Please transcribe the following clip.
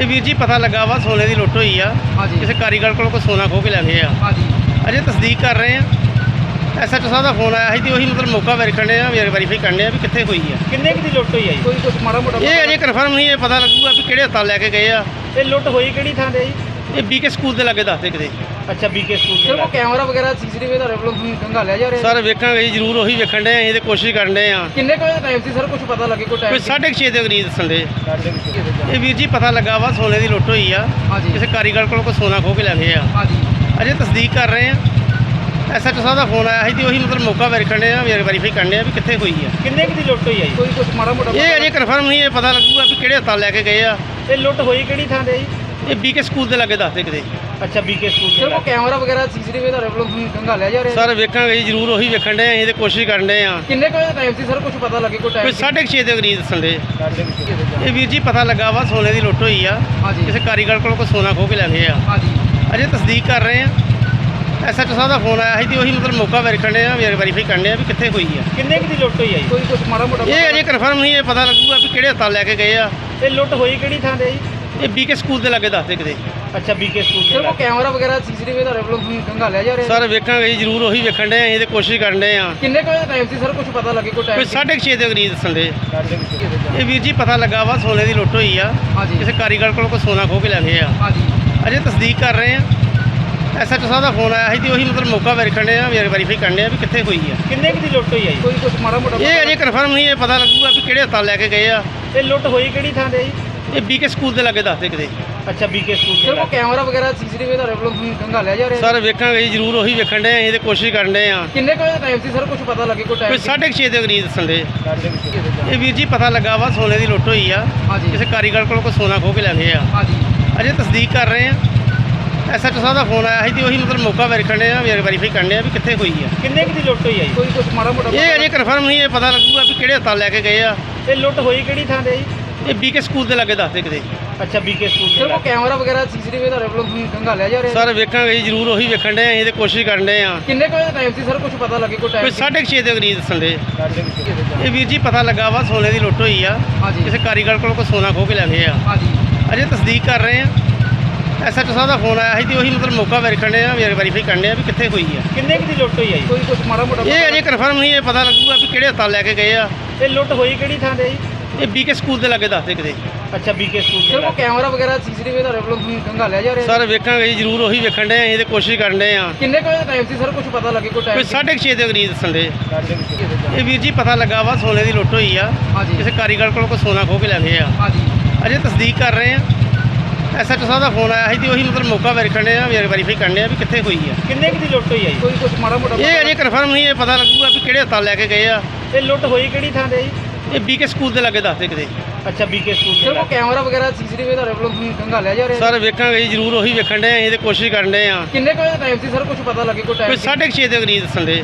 ਇਹ ਵੀਰ ਜੀ ਪਤਾ ਲੱਗਾ ਵਾ ਸੋਨੇ ਦੀ ਲੁੱਟ ਹੋਈ ਆ। ਹਾਂਜੀ। ਕਿਸੇ ਕਾਰੀਗਰ ਕੋਲੋਂ ਕੋਈ ਸੋਨਾ ਖੋਹ ਕੇ ਲੈ ਗਏ ਆ। ਹਾਂਜੀ। ਅਜੇ ਤਸਦੀਕ ਕਰ ਰਹੇ ਆ। ਐਸਐਚਓ ਸਾਹਿਬ ਦਾ ਫੋਨ ਆਇਆ ਸੀ ਤੇ ਉਹੀ ਮਤਲਬ ਮੌਕਾ ਵੈਰੀਫਾਈ ਆ ਵੈਰੀਫਾਈ ਕਰਨੇ ਆ ਵੀ ਕਿੱਥੇ ਹੋਈ ਆ। ਕਿੰਨੇ ਕੁ ਦੀ ਲੁੱਟ ਹੋਈ ਆ ਜੀ? ਕੋਈ ਕੁਝ ਮਾੜਾ ਮੋਟਾ ਇਹ ਅਜੇ ਕਨਫਰਮ ਨਹੀਂ ਇਹ ਪਤਾ ਲੱਗੂਗਾ ਵੀ ਕਿਹੜੇ ਹਸਪਤਾਲ ਲੈ ਕੇ ਗਏ ਆ। ਇਹ ਲੁੱਟ ਹੋਈ ਕਿਹੜੀ ਥਾਂ ਤੇ ਜੀ? ਇਹ ਬੀਕੇ ਸਕੂਲ ਦੇ ਲਾਗੇ ਦੱਸਦੇ ਕਿਤੇ। ਅੱਛਾ ਬੀਕੇ ਸਕੂਲ ਦੇ ਲਾਗੇ। ਕੈਮਰਾ ਵਗੈਰਾ ਸੀਸੀਟੀਵੀ ਤੁਹਾਡੇ ਵੱਲੋਂ ਖੰਗਾ ਲਿਆ ਜਾ ਰਿਹਾ ਸਰ ਵੇਖਾਂਗੇ ਜੀ ਜ਼ਰੂਰ ਉਹੀ ਵੇਖਣ ਦੇ ਅਸੀਂ ਤੇ ਕੋਸ਼ਿਸ਼ ਕਰਨ ਦੇ ਆ। ਕਿੰਨੇ ਕੁ ਟਾਈਮ ਸੀ ਸਰ? ਕੁਝ ਪਤਾ ਲੱਗੇ ਕੋਈ ਟਾਈਮ ਕੋਈ 6:30 ਦੇ ਕਰੀਬ ਦੱਸਣ ਦੇ। ਇਹ ਵੀਰ ਜੀ ਪਤਾ ਲੱਗਾ ਵਾ ਸੋਨੇ ਦੀ ਲੁੱਟ ਹੋਈ ਆ। ਹਾਂਜੀ। ਕਿਸੇ ਕਾਰੀਗਰ ਕੋਲੋਂ ਕੋਈ ਸੋਨਾ ਖੋਹ ਕੇ ਲੈ ਗਏ ਆ। ਹਾਂਜੀ। ਅਜੇ ਤਸਦੀਕ ਕਰ ਰਹੇ ਆ। ਐਸਐਚਓ ਸਾਹਿਬ ਦਾ ਫੋਨ ਆਇਆ ਸੀ ਤੇ ਉਹੀ ਮਤਲਬ ਮੌਕਾ ਵੈਰੀਫਾਈ ਆ ਵੈਰੀਫਾਈ ਕਰਨੇ ਆ ਵੀ ਕਿੱਥੇ ਹੋਈ ਆ। ਕਿੰਨੇ ਕੁ ਦੀ ਲੁੱਟ ਹੋਈ ਆ ਜੀ? ਕੋਈ ਕੁਝ ਮਾੜਾ ਮੋਟਾ ਇਹ ਅਜੇ ਕਨਫਰਮ ਨਹੀਂ ਇਹ ਪਤਾ ਲੱਗੂਗਾ ਵੀ ਕਿਹੜੇ ਹਸਪਤਾਲ ਲੈ ਕੇ ਗਏ ਆ। ਇਹ ਲੁੱਟ ਹੋਈ ਕਿਹੜੀ ਥਾਂ ਤੇ ਜੀ? ਇਹ ਬੀਕੇ ਸਕੂਲ ਦੇ ਲਾਗੇ ਦੱਸਦੇ ਕਿਤੇ। ਅੱਛਾ ਬੀਕੇ ਸਕੂਲ ਦੇ ਲਾਗੇ। ਕੈਮਰਾ ਵਗੈਰਾ ਸੀਸੀਟੀਵੀ ਤੁਹਾਡੇ ਵੱਲੋਂ ਖੰਗਾ ਲਿਆ ਜਾ ਰਿਹਾ? ਸਰ ਵੇਖਾਂਗੇ ਜੀ ਜ਼ਰੂਰ ਉਹੀ ਵੇਖਣ ਦੇ ਅਸੀਂ ਤੇ ਕੋਸ਼ਿਸ਼ ਕਰਨ ਦੇ ਆ। ਕਿੰਨੇ ਕੁ ਟਾਈਮ ਸੀ ਸਰ ਕੁਝ ਪਤਾ ਲੱਗੇ ਕੋਈ ਕੋਈ ਟਾਈਮ 6:30 ਦੇ ਕਰੀਬ ਦੱਸਣ ਦੇ। ਇਹ ਵੀਰ ਜੀ ਪਤਾ ਲੱਗਾ ਵਾ ਸੋਨੇ ਦੀ ਲੁੱਟ ਹੋਈ ਆ। ਕਿਸੇ ਕਾਰੀਗਰ ਕੋਲੋਂ ਕੋਈ ਸੋਨਾ ਖੋਹ ਕੇ ਲੈ ਗਏ ਆ। ਹਾਂਜੀ। ਅਜੇ ਤਸਦੀਕ ਕਰ ਰਹੇ ਆ। ਐਸਐਚਓ ਸਾਹਿਬ ਦਾ ਫੋਨ ਆਇਆ ਸੀ ਤੇ ਉਹੀ ਮਤਲਬ ਮੌਕਾ ਵੈਰੀਫਾਈ ਆ ਵੈਰੀਫਾਈ ਕਰਨੇ ਆ ਵੀ ਕਿੱਥੇ ਹੋਈ ਆ। ਕਿੰਨੇ ਕੁ ਦੀ ਲੁੱਟ ਹੋਈ ਆ ਜੀ? ਕੋਈ ਕੁਝ ਮਾੜਾ ਮੋਟਾ ਇਹ ਅਜੇ ਕਨਫਰਮ ਨਹੀਂ ਇਹ ਪਤਾ ਲੱਗੂਗਾ ਵੀ ਕਿਹੜੇ ਹਸਪਤਾਲ ਲੈ ਕੇ ਗਏ ਆ। ਇਹ ਲੁੱਟ ਹੋਈ ਕਿਹੜੀ ਥਾਂ ਤੇ ਜੀ? ਇਹ ਬੀਕੇ ਸਕੂਲ ਦੇ ਲਾਗੇ ਦੱਸਦੇ ਕਿਤੇ। ਅੱਛਾ ਬੀਕੇ ਸਕੂਲ ਦੇ ਸਿਰਫ ਲਾਗੇ। ਕੈਮਰਾ ਵਗੈਰਾ ਸੀਸੀਟੀਵੀ ਤੁਹਾਡੇ ਵੱਲੋਂ ਖੰਗਾ ਲਿਆ ਜਾ ਰਿਹਾ ਸਰ ਵੇਖਾਂਗੇ ਜੀ ਜ਼ਰੂਰ ਉਹੀ ਵੇਖਣ ਦੇ ਅਸੀਂ ਤੇ ਕੋਸ਼ਿਸ਼ ਕਰਨ ਦੇ ਆ। ਕਿੰਨੇ ਕੁ ਟਾਈਮ ਸੀ ਸਰ ਕੁਝ ਪਤਾ ਲੱਗੇ ਕੋਈ ਕੋਈ ਟਾਈਮ 6:30 ਦੇ ਕਰੀਬ ਦੱਸਣ ਦੇ। ਇਹ ਵੀਰ ਜੀ ਪਤਾ ਲੱਗਾ ਵਾ ਸੋਨੇ ਦੀ ਲੁੱਟ ਹੋਈ ਆ। ਹਾਂਜੀ। ਕਿਸੇ ਕਾਰੀਗਰ ਕੋਲੋਂ ਕੋਈ ਸੋਨਾ ਖੋਹ ਕੇ ਲੈ ਗਏ ਆ। ਹਾਂਜੀ। ਅਜੇ ਤਸਦੀਕ ਕਰ ਰਹੇ ਆ। ਐਸਐਚਓ ਸਾਹਿਬ ਦਾ ਫੋਨ ਆਇਆ ਸੀ ਤੇ ਉਹੀ ਮਤਲਬ ਮੌਕਾ ਵੈਰੀਫਾਈ ਆ ਵੈਰੀਫਾਈ ਕਰਨੇ ਆ ਵੀ ਕਿੱਥੇ ਹੋਈ ਆ। ਕਿੰਨੇ ਕੁ ਦੀ ਲੁੱਟ ਹੋਈ ਆ ਜੀ? ਕੋਈ ਕੁਝ ਮਾੜਾ ਮੋਟਾ ਇਹ ਅਜੇ ਕਨਫਰਮ ਨਹੀਂ ਇਹ ਪਤਾ ਲੱਗੂਗਾ ਵੀ ਕਿਹੜੇ ਹਸਪਤਾਲ ਲੈ ਕੇ ਗਏ ਆ। ਇਹ ਲੁੱਟ ਹੋਈ ਕਿਹੜੀ ਥਾਂ ਤੇ ਜੀ? ਇਹ ਬੀਕੇ ਸਕੂਲ ਦੇ ਲਾਗੇ ਦੱਸਦੇ ਕਿਤੇ। ਅੱਛਾ ਬੀਕੇ ਸਕੂਲ ਦੇ ਲਾਗੇ। ਕੈਮਰਾ ਵਗੈਰਾ ਸੀਸੀਟੀਵੀ ਤੁਹਾਡੇ ਵੱਲੋਂ ਖੰਗਾ ਲਿਆ ਜਾ ਰਿਹਾ? ਸਰ ਵੇਖਾਂਗੇ ਜੀ ਜ਼ਰੂਰ ਉਹੀ ਵੇਖਣ ਦੇ ਅਸੀਂ ਤੇ ਕੋਸ਼ਿਸ਼ ਕਰਨ ਦੇ ਆ। ਕਿੰਨੇ ਕੁ ਟਾਈਮ ਸੀ ਸਰ? ਕੁਝ ਪਤਾ ਲੱਗੇ ਕੋਈ ਕੋਈ ਟਾਈਮ 6:30 ਦੇ ਕਰੀਬ ਦੱਸਣ ਦੇ। ਇਹ ਵੀਰ ਜੀ ਪਤਾ ਲੱਗਾ ਵਾ ਸੋਨੇ ਦੀ ਲੁੱਟ ਹੋਈ ਆ। ਕਿਸੇ ਕਾਰੀਗਰ ਕੋਲੋਂ ਕੋਈ ਸੋਨਾ ਖੋਹ ਕੇ ਲੈ ਗਏ ਆ। ਹਾਂਜੀ। ਅਜੇ ਤਸਦੀਕ ਕਰ ਰਹੇ ਆ। ਐਸਐਚਓ ਸਾਹਿਬ ਦਾ ਫੋਨ ਆਇਆ ਸੀ ਤੇ ਉਹੀ ਮਤਲਬ ਮੌਕਾ ਵੈਰੀਫਾਈ ਆ ਵੈਰੀਫਾਈ ਕਰਨੇ ਆ ਵੀ ਕਿੱਥੇ ਹੋਈ ਆ। ਕਿੰਨੇ ਕੁ ਦੀ ਲੁੱਟ ਹੋਈ ਆ ਜੀ? ਕੋਈ ਕੁਝ ਮਾੜਾ ਮੋਟਾ ਇਹ ਅਜੇ ਕਨਫਰਮ ਨਹੀਂ ਇਹ ਪਤਾ ਲੱਗੂਗਾ ਵੀ ਕਿਹੜੇ ਹਸਪਤਾਲ ਲੈ ਕੇ ਗਏ ਆ। ਇਹ ਲੁੱਟ ਹੋਈ ਕਿਹੜੀ ਥਾਂ ਤੇ ਜੀ? ਇਹ ਬੀਕੇ ਸਕੂਲ ਦੇ ਲਾਗੇ ਦੱਸਦੇ ਕਿਤੇ। ਅੱਛਾ ਬੀਕੇ ਸਕੂਲ ਦੇ ਲਾਗੇ। ਕੈਮਰਾ ਵਗੈਰਾ ਸੀਸੀਟੀਵੀ ਤੁਹਾਡੇ ਵੱਲੋਂ ਖੰਗਾ ਲਿਆ ਜਾ ਰਿਹਾ? ਸਰ ਵੇਖਾਂਗੇ ਜੀ ਜ਼ਰੂਰ ਉਹੀ ਵੇਖਣ ਦੇ ਅਸੀਂ ਤੇ ਕੋਸ਼ਿਸ਼ ਕਰਨ ਦੇ ਆ। ਕਿੰਨੇ ਕੁ ਟਾਈਮ ਸੀ ਸਰ ਕੁਝ ਪਤਾ ਲੱਗੇ ਕੋਈ ਕੋਈ ਟਾਈਮ 6:30 ਦੇ ਕਰੀਬ ਦੱਸਣ ਦੇ। ਇਹ ਵੀਰ ਜੀ ਪਤਾ ਲੱਗਾ ਵਾ ਸੋਨੇ ਦੀ ਲੁੱਟ ਹੋਈ ਆ। ਹਾਂਜੀ। ਕਿਸੇ ਕਾਰੀਗਰ ਕੋਲੋਂ ਕੋਈ ਸੋਨਾ ਖੋਹ ਕੇ ਲੈ ਗਏ ਆ। ਹਾਂਜੀ। ਅਜੇ ਤਸਦੀਕ ਕਰ ਰਹੇ ਆ। ਐਸਐਚਓ ਸਾਹਿਬ ਦਾ ਫੋਨ ਆਇਆ ਸੀ ਤੇ ਉਹੀ ਮਤਲਬ ਮੌਕਾ ਵੈਰੀਫਾਈ ਆ ਵੈਰੀਫਾਈ ਕਰਨੇ ਆ ਵੀ ਕਿੱਥੇ ਹੋਈ ਆ। ਕਿੰਨੇ ਕੁ ਦੀ ਲੁੱਟ ਹੋਈ ਆ ਜੀ? ਕੋਈ ਕੁਝ ਮਾੜਾ ਮੋਟਾ ਇਹ ਅਜੇ ਕਨਫਰਮ ਨਹੀਂ ਇਹ ਪਤਾ ਲੱਗੂਗਾ ਵੀ ਕਿਹੜੇ ਹਸਪਤਾਲ ਲੈ ਕੇ ਗਏ ਆ। ਇਹ ਲੁੱਟ ਹੋਈ ਕਿਹੜੀ ਥਾਂ ਤੇ ਜੀ? ਇਹ ਬੀਕੇ ਸਕੂਲ ਦੇ ਲਾਗੇ ਦੱਸਦੇ ਕਿਤੇ। ਅੱਛਾ ਬੀਕੇ ਸਕੂਲ ਦੇ ਲਾਗੇ। ਕੈਮਰਾ ਵਗੈਰਾ ਸੀਸੀਟੀਵੀ ਤੁਹਾਡੇ ਵੱਲੋਂ ਖੰਗਾ ਲਿਆ ਜਾ ਰਿਹਾ। ਸਰ ਵੇਖਾਂਗੇ ਜੀ ਜ਼ਰੂਰ ਉਹੀ ਵੇਖਣ ਦੇ ਅਸੀਂ ਤੇ ਕੋਸ਼ਿਸ਼ ਕਰਨ ਦੇ ਆ। ਕਿੰਨੇ ਕੁ ਟਾਈਮ ਸੀ ਸਰ ਕੁਝ ਪਤਾ ਲੱਗੇ ਕੋਈ ਕੋਈ ਟਾਈਮ 6:30 ਦੇ ਕਰੀਬ ਦੱਸਣ ਦੇ। ਇਹ ਵੀਰ ਜੀ ਪਤਾ ਲੱਗਾ ਵਾ ਸੋਨੇ ਦੀ ਲੁੱਟ ਹੋਈ ਆ। ਹਾਂਜੀ। ਕਿਸੇ ਕਾਰੀਗਰ ਕੋਲੋਂ ਕੋਈ ਸੋਨਾ ਖੋਹ ਕੇ ਲੈ ਗਏ ਆ। ਹਾਂਜੀ। ਅਜੇ ਤਸਦੀਕ ਕਰ ਰਹੇ ਆ। ਐਸਐਚਓ ਸਾਹਿਬ ਦਾ ਫੋਨ ਆਇਆ ਸੀ ਤੇ ਉਹੀ ਮਤਲਬ ਮੌਕਾ ਵੈਰੀਫਾਈ ਆ ਵੈਰੀਫਾਈ ਕਰਨੇ ਆ ਵੀ ਕਿੱਥੇ ਹੋਈ ਆ। ਕਿੰਨੇ ਕੁ ਦੀ ਲੁੱਟ ਹੋਈ ਆ ਜੀ? ਕੋਈ ਕੁਝ ਮਾੜਾ ਮੋਟਾ ਇਹ ਅਜੇ ਕਨਫਰਮ ਨਹੀਂ ਇਹ ਪਤਾ ਲੱਗੂਗਾ ਵੀ ਕਿਹੜੇ ਹਸਪਤਾਲ ਲੈ ਕੇ ਗਏ ਆ। ਇਹ ਲੁੱਟ ਹੋਈ ਕਿਹੜੀ ਥਾਂ ਤੇ ਜੀ? ਇਹ ਬੀਕੇ ਸਕੂਲ ਦੇ ਲਾਗੇ ਦੱਸਦੇ ਕਿਤੇ। ਅੱਛਾ ਬੀਕੇ ਸਕੂਲ ਦੇ ਲਾਗੇ। ਕੈਮਰਾ ਵਗੈਰਾ ਸੀਸੀਟੀਵੀ ਤੁਹਾਡੇ ਵੱਲੋਂ ਖੰਗਾ ਲਿਆ ਜਾ ਰਿਹਾ? ਸਰ ਵੇਖਾਂਗੇ ਜੀ ਜ਼ਰੂਰ ਉਹੀ ਵੇਖਣ ਦੇ ਅਸੀਂ ਤੇ ਕੋਸ਼ਿਸ਼ ਕਰਨ ਦੇ ਆ। ਕਿੰਨੇ ਕੁ ਟਾਈਮ ਸੀ ਸਰ? ਕੁਝ ਪਤਾ ਲੱਗੇ ਕੋਈ ਕੋਈ ਟਾਈਮ 6:30 ਦੇ ਕਰੀਬ ਦੱਸਣ ਦੇ।